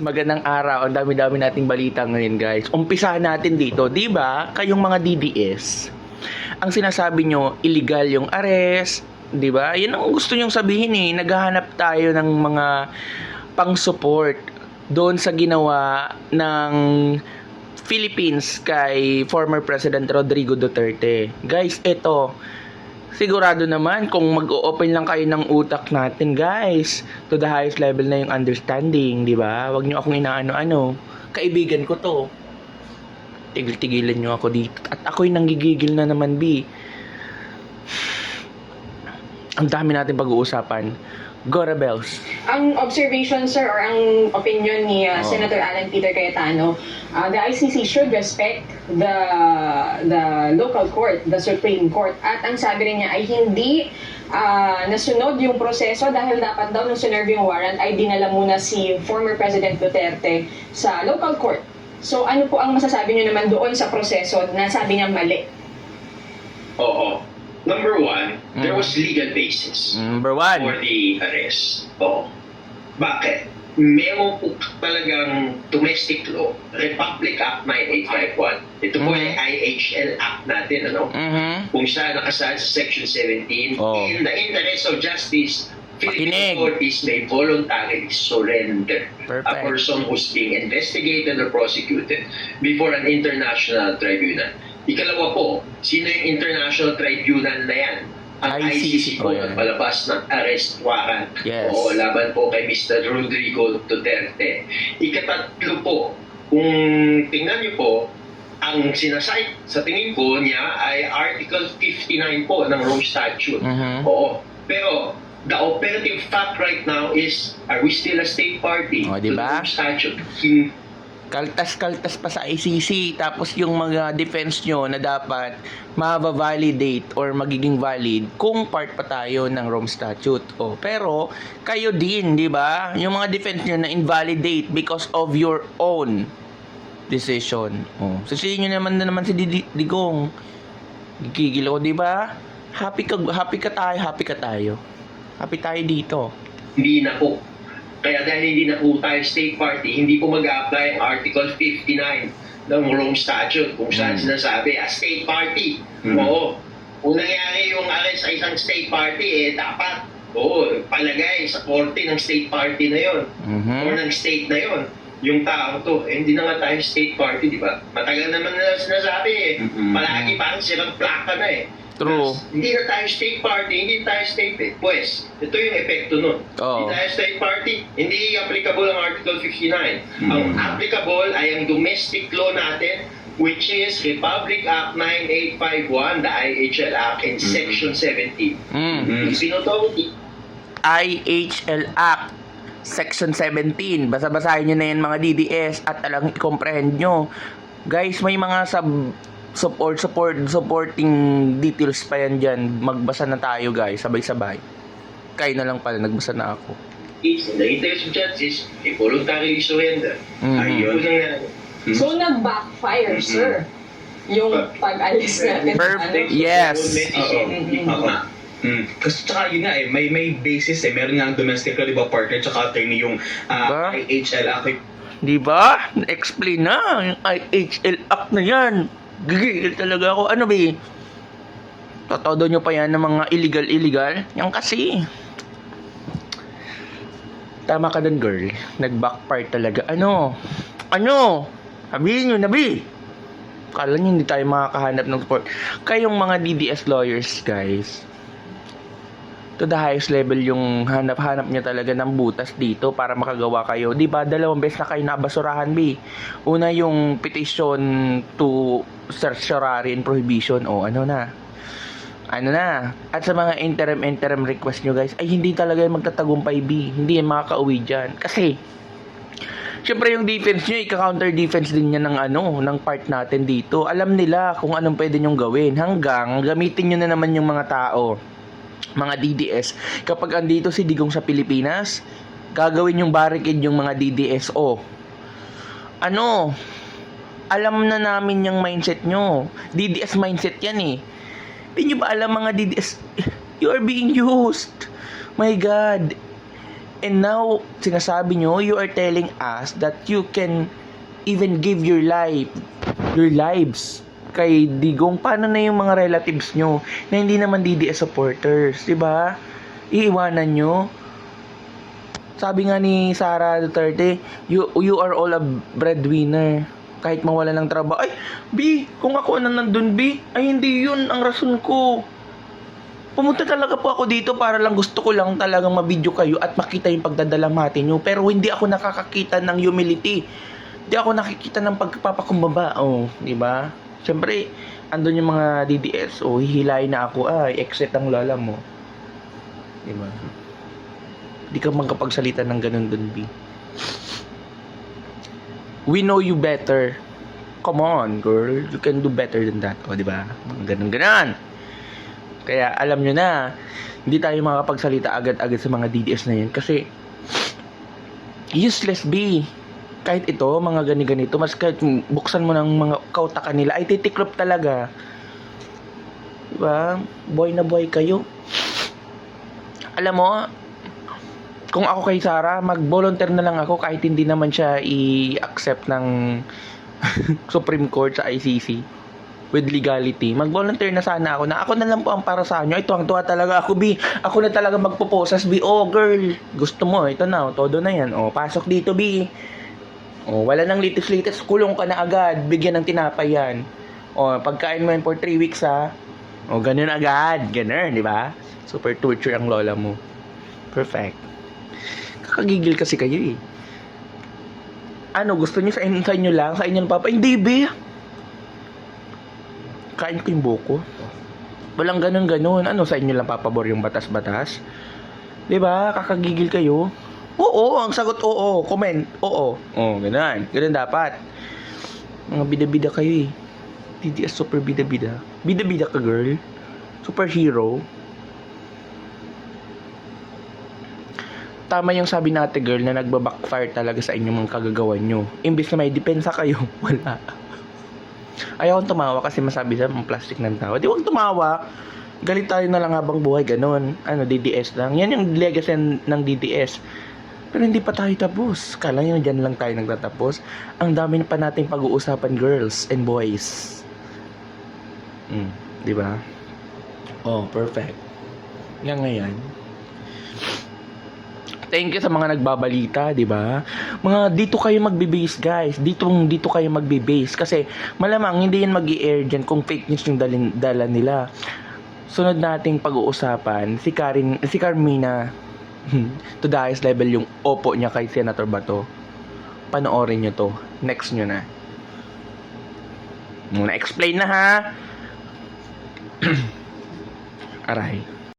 Magandang araw. Ang dami-dami nating balita ngayon, guys. Umpisahan natin dito. 'Di ba? Kayong mga DDS. Ang sinasabi nyo, illegal yung arrest, 'di ba? 'Yan ang gusto nyong sabihin eh. Naghahanap tayo ng mga pang-support doon sa ginawa ng Philippines kay former President Rodrigo Duterte. Guys, ito, sigurado naman kung mag-open lang kayo ng utak natin, guys, to the highest level na yung understanding, di ba? Huwag nyo akong inaano-ano. Kaibigan ko to. Tigil-tigilan nyo ako dito. At ako'y nanggigigil na naman, B. Ang dami natin pag-uusapan. Go Rebels. Ang observation, sir, or ang opinion ni uh, Oh. Senator Alan Peter Cayetano, uh, the ICC should respect the the local court, the Supreme Court. At ang sabi rin niya ay hindi uh, nasunod yung proseso dahil dapat daw nung sinerve yung warrant ay dinala muna si former President Duterte sa local court. So ano po ang masasabi niyo naman doon sa proseso na sabi niya mali? Oo. Number one, there Mm. was legal basis Number for one. the arrest. Oo. Bakit? Meron po talagang domestic law, Republic Act 9851. Ito po Mhm. ay IHL Act natin, ano? Mhm. Kung saan nakasaad sa Section 17, Oo. in the interest of justice, Philippine authorities may voluntarily surrender a Perfect. person who's being investigated or prosecuted before an international tribunal. Ikalawa po, sino yung international tribunal na yan? Ang ICC ICC po yan. palabas ng arrest warrant. Yes. Oo, laban po kay Mr. Rodrigo Duterte. Ikatatlo po, kung tingnan niyo po, ang sinasite sa tingin ko niya ay Article 59 po ng Rome Statute. Mhm. Oo. Pero the operative fact right now is are we still a state party O, to diba? the Rome Statute? Hin- kaltas-kaltas pa sa ICC tapos yung mga defense nyo na dapat ma-validate or magiging valid kung part pa tayo ng Rome Statute. O, pero kayo din, di ba? Yung mga defense nyo na invalidate because of your own decision. O, sisihin nyo naman na naman si Digong. Gigigil ako, di ba? Happy ka, happy ka tayo, happy ka tayo. Happy tayo dito. hindi na po. Kaya dahil hindi na po tayo state party, hindi po mag-apply ang Article 59 ng Rome Statute kung saan Mm. sinasabi, a state party. Mm. Oo. Kung nangyari yung arrest sa isang state party, eh dapat, oo, palagay sa korte ng state party na yon Mhm. or ng state na yon yung tao to, eh, hindi na nga tayo state party, di ba? Matagal naman na sinasabi eh. Mm-mm. Palagi parang silang plaka na eh. True. Hindi na tayo state party, hindi tayo state eh. Pues, ito yung epekto nun. Oo. Hindi tayo state party, hindi applicable ang Article 59. Ang Mm. applicable ay ang domestic law natin, which is Republic Act 9851, the IHL Act, and Section 17. Mm. Yung Sinotong IHL Act Section 17. Basa-basahin nyo na yan mga DDS at talagang i-comprehend nyo. Guys, may mga sub support support supporting details pa yan dyan. Magbasa na tayo guys, sabay-sabay. Kayo na lang pala, nagbasa na ako. in the interest of justice, a voluntary surrender. Mhm. Ayun ang Hmm. So nag-backfire, sir, yung pag-alis natin. Perfect. Ano? Yes. Oo. Oo. Mm. Kasi tsaka yun nga eh, may, may basis eh. Meron nga ang domestic law, di ba, partner, tsaka attorney yung Diba? uh, IHL Act. Di ba? Na-explain na yung IHL Act na yan. Gigil talaga ako. Ano ba Totodo nyo pa yan ng mga illegal-illegal? Yan kasi. Tama ka dun, girl. Nag-backfire talaga. Ano? Ano? Sabihin nyo, nabi. Kala nyo hindi tayo makakahanap ng support. Kayong mga DDS lawyers, guys, to the highest level yung hanap-hanap niya talaga ng butas dito para makagawa kayo. 'Di ba? Dalawang beses na kayo nabasurahan, B. Una yung petition to certiorari and prohibition o ano na. Ano na. At sa mga interim interim request nyo guys, ay hindi talaga yung magtatagumpay B. Hindi yan makakauwi dyan. Kasi Siyempre yung defense nyo, ika-counter defense din niya ng ano, ng part natin dito. Alam nila kung anong pwede nyong gawin. Hanggang gamitin nyo na naman yung mga tao mga DDS. Kapag andito si Digong sa Pilipinas, gagawin yung barricade yung mga DDSO. Ano? Alam na namin yung mindset nyo. DDS mindset yan eh. Hindi nyo ba alam mga DDS? You are being used. My God. And now, sinasabi nyo, you are telling us that you can even give your life, your lives kay Digong. Paano na yung mga relatives nyo na hindi naman DDS supporters, di ba? Iiwanan nyo. Sabi nga ni Sara Duterte, you, you are all a breadwinner. Kahit mawala ng trabaho. Ay, B, kung ako na nandun, B, ay hindi yun ang rason ko. Pumunta talaga po ako dito para lang gusto ko lang talagang mabidyo kayo at makita yung pagdadalamati nyo. Pero hindi ako nakakakita ng humility. Hindi ako nakikita ng pagpapakumbaba. Oh, di ba? Siyempre, andun yung mga DDS. Oh, hihilayin na ako. Ay, exit ang lola mo. Di ba? Hindi ka magkapagsalita ng ganun dun, B. We know you better. Come on, girl. You can do better than that. O, di ba? Ganun-ganon. Kaya alam nyo na, hindi tayo makapagsalita agad-agad sa mga DDS na yun. Kasi, useless B. Kahit ito, mga gani-ganito, mas kahit buksan mo ng mga kautakan nila, ay titiklop talaga. Diba? Boy na boy kayo. Alam mo, kung ako kay Sarah, mag-volunteer na lang ako kahit hindi naman siya i-accept ng Supreme Court sa ICC with legality. Mag-volunteer na sana ako na ako na lang po ang para sa inyo. Ay, tuwang-tuwa talaga ako, B. Ako na talaga magpo-posas, B. Oh, girl. Gusto mo, ito na. oh, Todo na yan. Oh, pasok dito, B. Oh, wala nang litis-litis. Kulong ka na agad. Bigyan ng tinapay yan. Oh, pagkain mo yan for 3 weeks, ha. Oh, ganun agad. Ganun, di ba? Super torture ang lola mo. Perfect. Kakagigil kasi kayo, eh. Ano, gusto niyo sa, in- sa inyo lang? Sa inyo ng papa? Hindi, B kain ko yung buko. Walang ganun-ganun. Ano sa inyo lang papabor yung batas-batas? 'Di ba? Kakagigil kayo. Oo, ang sagot oo. Comment, oo. Oh, ganun. Ganun dapat. Mga bida-bida kayo eh. DDS super bida-bida. Bida-bida ka, girl. Superhero. Tama yung sabi natin, girl, na nagbabackfire talaga sa inyong mga kagagawan nyo. Imbis na may depensa kayo, wala. Ayaw tumawa kasi masabi sa mga plastic ng tao. Di huwag tumawa. Galit tayo na lang habang buhay, ganun. Ano, DDS lang. Yan yung legacy ng DDS. Pero hindi pa tayo tapos. Kala nyo dyan lang tayo nagtatapos. Ang dami na pa nating pag-uusapan, girls and boys. Mm, di ba? Oh, perfect. Yan ngayon. Thank you sa mga nagbabalita, 'di ba? Mga dito kayo magbe-base, guys. Dito dito kayo magbe-base kasi malamang hindi yan magi-air diyan kung fake news yung dalin, dala nila. Sunod nating pag-uusapan si Karin si Carmina to the highest level yung opo niya kay Senator Bato. Panoorin niyo to. Next niyo na. Muna explain na ha. Aray.